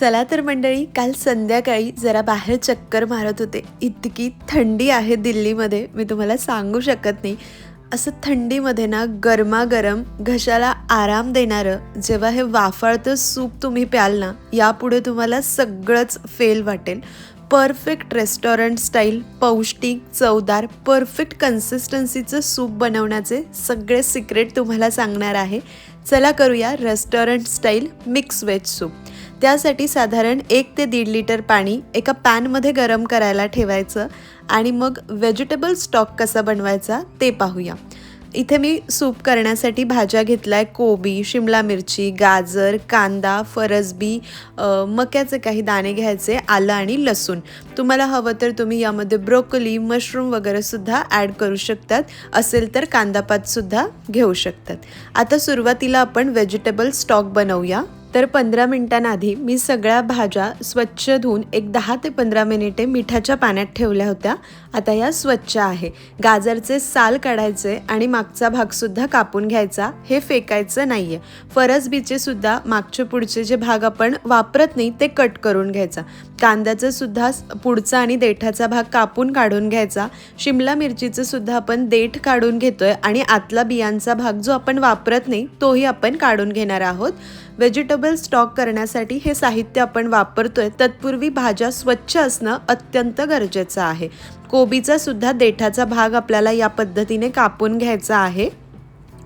चला तर मंडळी काल संध्याकाळी जरा बाहेर चक्कर मारत होते. इतकी थंडी आहे दिल्लीमध्ये मी तुम्हाला सांगू शकत नाही. असं थंडीमध्ये ना गरमागरम घशाला आराम देणारं जेव्हा हे वाफाळतं सूप तुम्ही प्याल ना यापुढे तुम्हाला सगळंच फेल वाटेल. परफेक्ट रेस्टॉरंट स्टाईल पौष्टिक चवदार परफेक्ट कन्सिस्टन्सीचं सूप बनवण्याचे सगळे सिक्रेट तुम्हाला सांगणार आहे. चला करूया restaurant style mix veg soup त्यासाठी साधारण एक ते दीड लिटर पाणी एका पॅनमध्ये गरम करायला ठेवायचं आणि मग व्हेजिटेबल स्टॉक कसा बनवायचा ते पाहूया. इथे मी सूप करण्यासाठी भाज्या घेतलाय कोबी शिमला मिरची गाजर कांदा फरसबी मक्याचे काही दाणे घ्यायचे आलं आणि लसूण. तुम्हाला हवं तर तुम्ही यामध्ये ब्रोकोली मशरूम वगैरेसुद्धा ॲड करू शकतात. असेल तर कांदापातसुद्धा घेऊ शकतात. आता सुरुवातीला आपण व्हेजिटेबल स्टॉक बनवूया. तर पंधरा मिनिटांआधी मी सगळ्या भाज्या स्वच्छ धुवून एक दहा ते पंधरा मिनिटे मिठाच्या पाण्यात ठेवल्या होत्या. आता या स्वच्छ आहे. गाजरचे साल काढायचे आणि मागचा भागसुद्धा कापून घ्यायचा. हे फेकायचं नाही आहे फरसबीचे सुद्धा मागचे पुढचे जे भाग आपण वापरत नाही ते कट करून घ्यायचा. कांद्याचं सुद्धा पुढचा आणि देठाचा भाग कापून काढून घ्यायचा. शिमला मिरचीचं सुद्धा आपण देठ काढून घेतोय आणि आतला बियांचा भाग जो आपण वापरत नाही तोही आपण काढून घेणार आहोत. व्हेजिटेबल स्टॉक करण्यासाठी हे साहित्य आपण वापरतोय. तत्पूर्वी भाज्या स्वच्छ असणं अत्यंत गरजेचं आहे. कोबीचा सुद्धा देठाचा भाग आपल्याला या पद्धतीने कापून घ्यायचा आहे.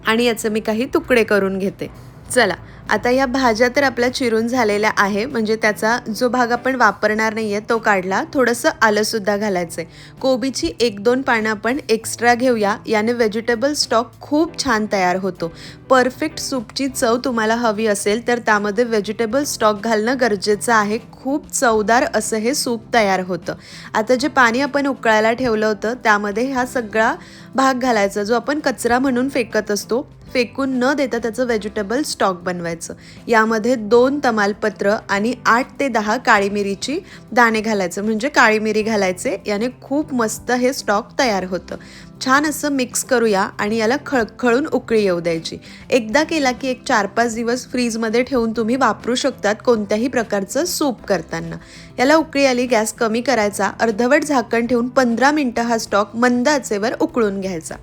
आणि याचे मी काही तुकडे करून घेते. चला आता या भाज्या तर आपल्या चिरून झालेल्या आहे. म्हणजे त्याचा जो भाग आपण वापरणार नाही आहे तो काढला. थोडंसं आलंसुद्धा घालायचं आहे कोबीची एक दोन पानं आपण एक्स्ट्रा घेऊया. याने व्हेजिटेबल स्टॉक खूप छान तयार होतो. परफेक्ट सूपची चव तुम्हाला हवी असेल तर त्यामध्ये व्हेजिटेबल स्टॉक घालणं गरजेचं आहे. खूप चवदार असं हे सूप तयार होतं. आता जे पाणी आपण उकळायला ठेवलं होतं त्यामध्ये हा सगळा भाग घालायचा जो आपण कचरा म्हणून फेकत असतो. फेकून न देता त्याचं व्हेजिटेबल स्टॉक बनवायचं. यामध्ये दोन तमालपत्र आणि आठ ते दहा काळी मिरीची दाणे घालायचं. म्हणजे काळी मिरी घालायचे याने खूप मस्त हे स्टॉक तयार होतं. छान असं मिक्स करूया आणि याला खळखळून उकळी येऊ द्यायची. एकदा केला की एक चार पाच दिवस फ्रीजमध्ये ठेवून तुम्ही वापरू शकतात कोणत्याही प्रकारचं सूप करताना. याला उकळी आली गॅस कमी करायचा अर्धवट झाकण ठेवून पंधरा मिनटं हा स्टॉक मंद आचेवर उकळून घ्यायचा.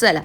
चला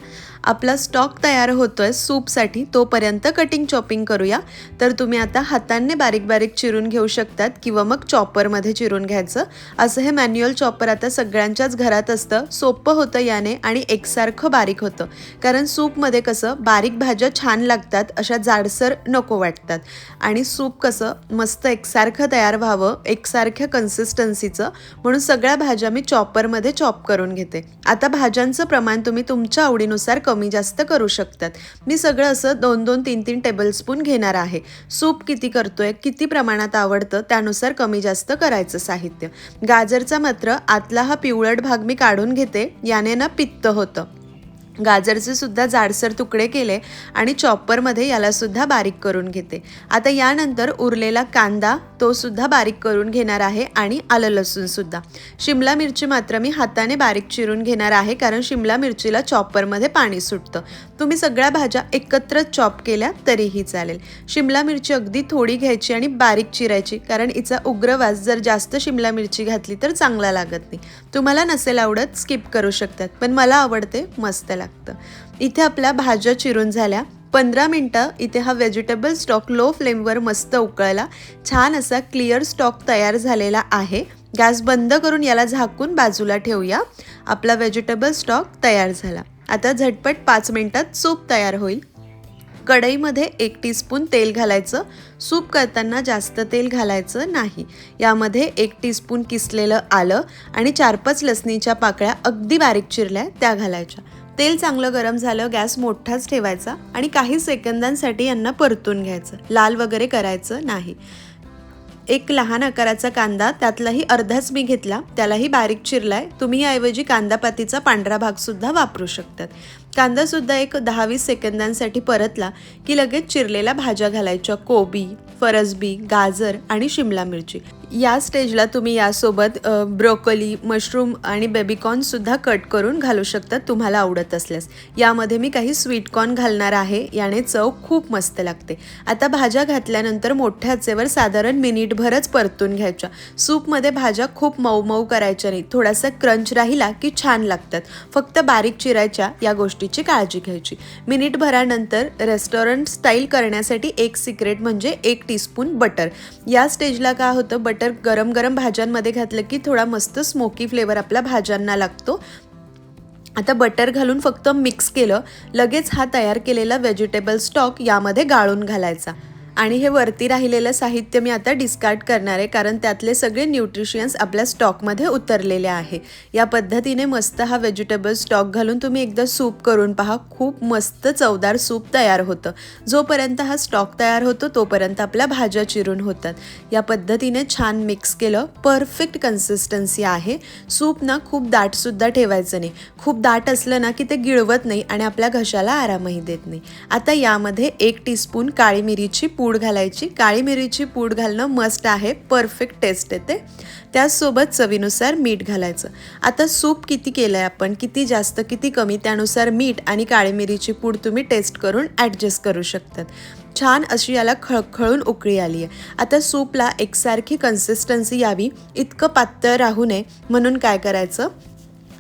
आपला स्टॉक तयार होतोय सूपसाठी तोपर्यंत कटिंग चॉपिंग करूया. तर तुम्ही आता हाताने बारीक बारीक चिरून घेऊ शकतात किंवा मग चॉपरमध्ये चिरून घ्यायचं. असं हे मॅन्युअल चॉपर आता सगळ्यांच्याच घरात असतं. सोपं होतं याने आणि एकसारखं बारीक होतं. कारण सूपमध्ये कसं बारीक भाज्या छान लागतात अशा जाडसर नको वाटतात. आणि सूप कसं मस्त एकसारखं तयार व्हावं एकसारख्या कन्सिस्टन्सीचं म्हणून सगळ्या भाज्या मी चॉपरमध्ये चॉप करून घेते. आता भाज्यांचं प्रमाण तुम्ही तुमच्या आवडीनुसार कमी कमी जास्त करू शकतात. मी सगळं असं दोन दोन तीन तीन टेबलस्पून घेणार आहे. सूप किती करतोय किती प्रमाणात आवडतं त्यानुसार कमी जास्त करायचं साहित्य. गाजरचा मात्र आतला हा पिवळट भाग मी काढून घेते याने ना पित्त होतं. गाजरचे सुद्धा जाडसर तुकडे केले आणि चॉपरमध्ये याला सुद्धा बारीक करून घेते. आता यानंतर उरलेला कांदा तो सुद्धा बारीक करून घेणार आहे आणि आलं लसूणसुद्धा शिमला मिरची मात्र मी हाताने बारीक चिरून घेणार आहे कारण शिमला मिरचीला चॉपरमध्ये पाणी सुटतं. तुम्ही सगळ्या भाज्या एकत्र चॉप केल्या तरीही चालेल. शिमला मिरची अगदी थोडी घ्यायची आणि बारीक चिरायची कारण हिचा उग्रवास जर जास्त शिमला मिरची घातली तर चांगला लागत नाही. तुम्हाला नसेल आवडत स्किप करू शकतात पण मला आवडते मस्त लागतं. इथे आपल्या भाज्या चिरून झाल्या. पंधरा मिनटं इथे हा व्हेजिटेबल स्टॉक लो फ्लेमवर मस्त उकळला. छान असा क्लिअर स्टॉक तयार झालेला आहे. गॅस बंद करून याला झाकून बाजूला ठेवूया. आपला व्हेजिटेबल स्टॉक तयार झाला. आता झटपट पाच मिनटात सूप तयार होईल. कढईमध्ये एक टीस्पून तेल घालायचं. सूप करताना जास्त तेल घालायचं नाही. यामध्ये एक टीस्पून किसलेलं आलं आणि चार पाच लसणीच्या पाकळ्या अगदी बारीक चिरल्या त्या घालायच्या. तेल चांगलं गरम झालं गॅस मोठाच ठेवायचा आणि काही सेकंदांसाठी यांना परतून घ्यायचं. लाल वगैरे करायचं नाही. एक लहान आकाराचा कांदा त्यातलाही अर्धाच मी घेतला. त्यालाही बारीक चिरलाय. तुम्ही याऐवजी कांदापातीचा पांढरा भागसुद्धा वापरू शकतात. कांदासुद्धा एक दहा वीस सेकंदांसाठी परतला की लगेच चिरलेल्या भाज्या घालायच्या. कोबी फरसबी गाजर आणि शिमला मिरची. या स्टेजला तुम्ही यासोबत ब्रोकोली मशरूम आणि बेबीकॉर्नसुद्धा कट करून घालू शकता तुम्हाला आवडत असल्यास. यामध्ये मी काही स्वीटकॉर्न घालणार आहे याने चव खूप मस्त लागते. आता भाज्या घातल्यानंतर मोठ्या आचेवर साधारण मिनिटभरच परतून घ्यायच्या. सूपमध्ये भाज्या खूप मऊ मऊ करायच्या नाही थोडासा क्रंच राहिला की छान लागतात. फक्त बारीक चिरायच्या या गोष्टीची काळजी घ्यायची. मिनिटभरानंतर रेस्टॉरंट स्टाईल करण्यासाठी एक सिक्रेट म्हणजे एक टीस्पून बटर. या स्टेजला काय होतं? बटर बटर गरम गरम भाज्यांमध्ये घातलं की थोडा मस्त स्मोकी फ्लेवर आपल्या भाज्यांना लागतो. आता बटर घालून फक्त मिक्स केलं. लगेच हा तयार केलेला व्हेजिटेबल स्टॉक यामध्ये गाळून घालायचा. आणि हे वरती राहिलेलं साहित्य मी आता डिस्कार्ड करणार आहे कारण त्यातले सगळे न्यूट्रिशियन्स आपल्या स्टॉकमध्ये उतरलेले आहे. या पद्धतीने मस्त हा व्हेजिटेबल स्टॉक घालून तुम्ही एकदा सूप करून पहा. खूप मस्त चवदार सूप तयार होतं. जोपर्यंत हा स्टॉक तयार होतो तोपर्यंत आपल्या भाज्या चिरून होतात. या पद्धतीने छान मिक्स केलं. परफेक्ट कन्सिस्टन्सी आहे. सूप ना खूप दाटसुद्धा ठेवायचं नाही. खूप दाट असलं ना की ते गिळवत नाही आणि आपल्या घशाला आरामही देत नाही. आता यामध्ये एक टीस्पून काळी मिरीची पूड पूड घालायची. काळी मिरीची पूड घालणं मस्ट आहे. परफेक्ट टेस्ट येते. त्याचसोबत चवीनुसार मीठ घालायचं. आता सूप किती केलं आहे आपण? किती जास्त किती कमी? त्यानुसार मीठ आणि काळी मिरीची पूड तुम्ही टेस्ट करून ॲडजस्ट करू शकतात. छान अशी याला खळखळून उकळी आली आहे आता सूपला एकसारखी कन्सिस्टन्सी यावी. इतकं पातळ राहू नये. म्हणून काय करायचं?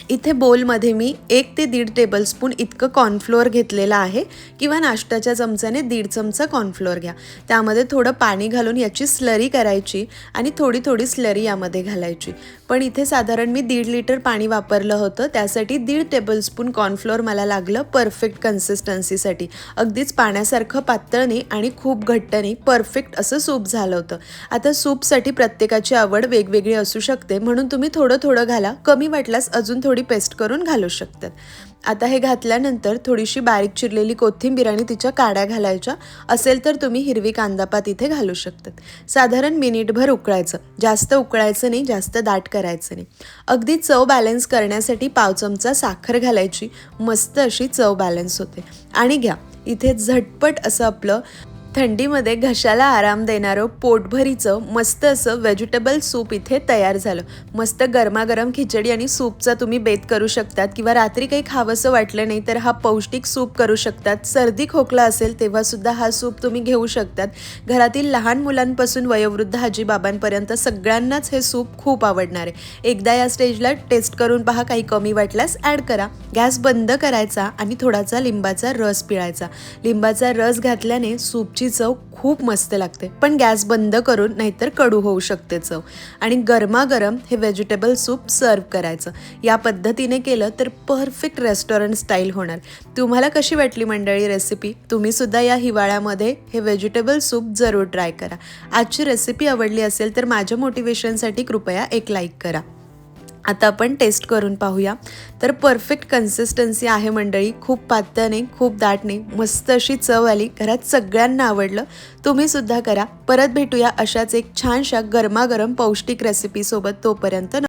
इथे बोलमध्ये मी एक ते दीड टेबलस्पून इतकं कॉर्नफ्लोअर घेतलेलं आहे. किंवा नाश्त्याच्या चमच्याने दीड चमचा कॉर्नफ्लोअर घ्या. त्यामध्ये थोडं पाणी घालून याची स्लरी करायची आणि थोडी थोडी स्लरी यामध्ये घालायची. पण इथे साधारण मी दीड लिटर पाणी वापरलं होतं. त्यासाठी दीड टेबलस्पून कॉर्नफ्लोअर मला लागलं परफेक्ट कन्सिस्टन्सीसाठी अगदीच पाण्यासारखं पातळ नाही आणि खूप घट्ट नाही परफेक्ट असं सूप झालं होतं. आता सूपसाठी प्रत्येकाची आवड वेगवेगळी असू शकते. म्हणून तुम्ही थोडं थोडं घाला. कमी वाटल्यास अजून थोडी पेस्ट करून घालू शकतात. आता हे घातल्यानंतर थोडीशी बारीक चिरलेली कोथिंबीर आणि तिच्या काड्या घालायच्या असेल तर तुम्ही हिरवी कांदापात इथे घालू शकतात. साधारण मिनिटभर उकळायचं. जास्त उकळायचं नाही जास्त दाट करायचं नाही. अगदी चव बॅलन्स करण्यासाठी पाव चमचा साखर घालायची. मस्त अशी चव बॅलन्स होते. आणि घ्या. इथे झटपट असं आपलं थंडीमध्ये घशाला आराम देणारं पोटभरीचं मस्त असं व्हेजिटेबल सूप इथे तयार झालं. मस्त गरमागरम खिचडी आणि सूपचा तुम्ही बेत करू शकतात किंवा रात्री काही खावंसं वाटलं नाही तर हा पौष्टिक सूप करू शकतात. सर्दी खोकला असेल तेव्हासुद्धा हा सूप तुम्ही घेऊ शकतात. घरातील लहान मुलांपासून वयोवृद्ध आजीबाबांपर्यंत सगळ्यांनाच हे सूप खूप आवडणार आहे. एकदा या स्टेजला टेस्ट करून पहा काही कमी वाटल्यास ॲड करा. गॅस बंद करायचा आणि थोडासा लिंबाचा रस पिळायचा. लिंबाचा रस घातल्याने सूपची चव खूप मस्त लागते. पण गॅस बंद करून नाहीतर कडू होऊ शकते चव. आणि गरमागरम हे व्हेजिटेबल सूप सर्व करायचं. या पद्धतीने केलं तर परफेक्ट रेस्टॉरंट स्टाईल होणार. तुम्हाला कशी वाटली मंडळी रेसिपी? तुम्ही सुद्धा या हिवाळ्यामध्ये हे व्हेजिटेबल सूप जरूर ट्राय करा. आजची रेसिपी आवडली असेल तर माझ्या मोटिवेशनसाठी कृपया एक लाईक करा. आता आपण टेस्ट करून पाहूया. तर परफेक्ट कन्सिस्टन्सी आहे मंडळी. खूप पातळ नाही खूप दाट नाही मस्त अशी चव आली. घरात सगळ्यांना आवडलं. तुम्ही सुद्धा करा. परत भेटूया अशाच एक छानशा गरमागरम पौष्टिक रेसिपीसोबत तोपर्यंत.